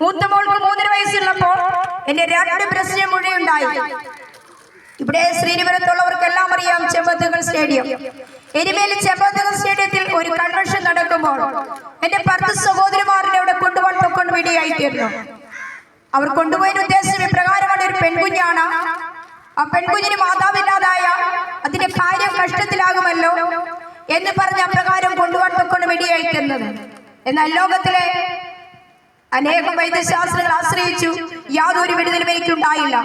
മൂത്ത മോൾക്ക് മൂന്നര വയസ്സുള്ളപ്പോൾ എന്റെ രണ്ട് പ്രശ്നം മുഴുവനുണ്ടായി ഇവിടെ ശ്രീനിപുരത്തുള്ളവർക്കെല്ലാം അറിയാം ചെമ്പത്തുകൾ സ്റ്റേഡിയം. എരുമേലി ചെമ്പത്തുകൾ സ്റ്റേഡിയത്തിൽ ഒരു കൺവെൻഷൻ നടക്കുമ്പോൾ എന്റെ പത്ത് സഹോദരിമാരുടെ അവിടെ കൊണ്ടുപോകാൻ തൊക്കൊണ്ട് വേണ്ടിയായി തീർന്നു അവർ കൊണ്ടുപോയ ഉദ്ദേശം ഇപ്രകാരമാണ് ഒരു പെൺകുഞ്ഞാണ്. ആ പെൺകുഞ്ഞിന് മാതാവില്ലാതായ അതിന്റെ കാര്യം കഷ്ടത്തിലാകുമല്ലോ എന്ന് പറഞ്ഞ് അപ്രകാരം കൊണ്ടുപോകാൻ തൊക്കൊണ്ട് വേണ്ടിയായി തീർന്നത് എന്നാൽ ലോകത്തിലെ അനേകം വൈദ്യശാസ്ത്രങ്ങൾ ആശ്രയിച്ചു. യാതൊരു വിടുതലും എനിക്കുണ്ടായില്ല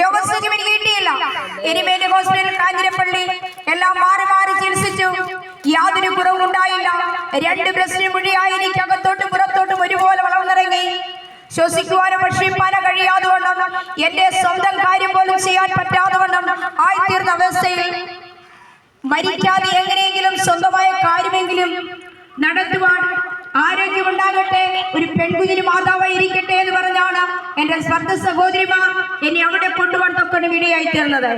രോഗസൗഖ്യം എനിക്ക് കിട്ടിയില്ല. ഹോസ്പിറ്റൽ കാഞ്ഞിരപ്പള്ളി എല്ലാം മാറി മാറി ചികിത്സിച്ചു. യാതൊരു കുറവും ഉണ്ടായില്ല. രണ്ട് ബ്രസ്റ്റിന് മുഴിയായി എനിക്ക് അകത്തോട്ടും പുറത്തോട്ടും ഒരുപോലെ വളർന്നിറങ്ങി. ശ്വസിക്കുവാനോ ഭക്ഷിപ്പാനോ കഴിയാതെ വണ്ണം എന്റെ സ്വന്തം കാര്യം പോലും ചെയ്യാൻ പറ്റാതെ വണ്ണം ആയിത്തീർന്ന അവസ്ഥയിൽ മരിക്കാതെ എങ്ങനെയെങ്കിലും സ്വന്തമായ കാര്യമെങ്കിലും നടത്തുവാൻ ആരോഗ്യമുണ്ടാകട്ടെ ഒരു പെൺകുഞ്ഞിന് മാതാവായിരിക്കട്ടെ എന്ന് പറഞ്ഞാണ് എന്റെ സ്വർദ്ധ സഹോദരിമാർ എന്നെ അവിടെ കൊണ്ടുപോകാൻ തൊക്കെ വിടിയായി തീർന്നത്.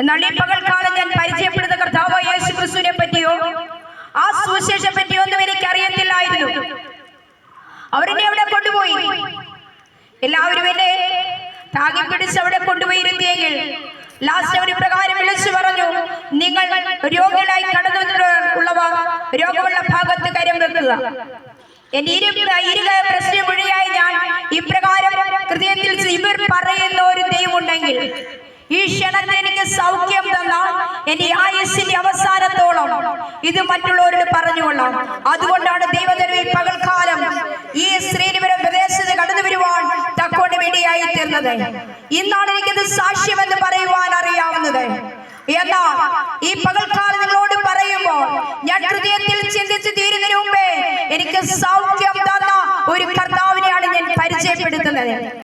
എന്നാൽ ഈ പകൽക്കാലം ഞാൻ പരിചയപ്പെടുന്ന കർത്താവ് യേശു ക്രിസ്തുവിനെ പറ്റിയോ ആ സുവിശേഷം പറ്റിയോ ഒന്നും എനിക്ക് അറിയത്തില്ലായിരുന്നു അവരെന്നെ അവിടെ കൊണ്ടുപോയി. എല്ലാവരും എന്നെ താങ്ങി പിടിച്ച് അവിടെ കൊണ്ടുപോയി ഇരുത്തിയെങ്കിൽ ലാസ്റ്റ് ഒരു പ്രകാരം വിളിച്ചു പറഞ്ഞു നിങ്ങൾ രോഗികളായി കടന്നു ഉള്ളവ രോഗമുള്ള വെക്കുക എന്റെ പ്രശ്നം മുഴിയായി ഞാൻ ഇപ്രകാരം ഹൃദയത്തിൽ ഇവർ പറയുന്ന ഒരു ദൈവമുണ്ടെങ്കിൽ ഈ ക്ഷണത്തിൽ എനിക്ക് സൗഖ്യം തന്ന എന്റെ ആയുസിന്റെ അവസാനത്തോളം ഇത് മറ്റുള്ളവരോട് പറഞ്ഞുകൊള്ളാം. അതുകൊണ്ടാണ് ദൈവത്തിന് ഈ പകൽക്കാലം ഈ ശ്രീനിവരം പ്രദേശത്ത് കടന്നു വരുവാൻ തക്കോട് വേണ്ടിയായി തീർന്നത്. ഇന്നാണ് എനിക്കത് സാക്ഷ്യമെന്ന് പറയുവാൻ അറിയാവുന്നത്. എന്നാൽ ഈ പകൽക്കാലം നിങ്ങളോട് പറയുമ്പോൾ ഞാൻ ഹൃദയത്തിൽ ചിന്തിച്ച് തീരുന്നതിന് സൗഖ്യം തന്ന ഒരു കർത്താവിനെയാണ് ഞാൻ പരിചയപ്പെടുത്തുന്നത്.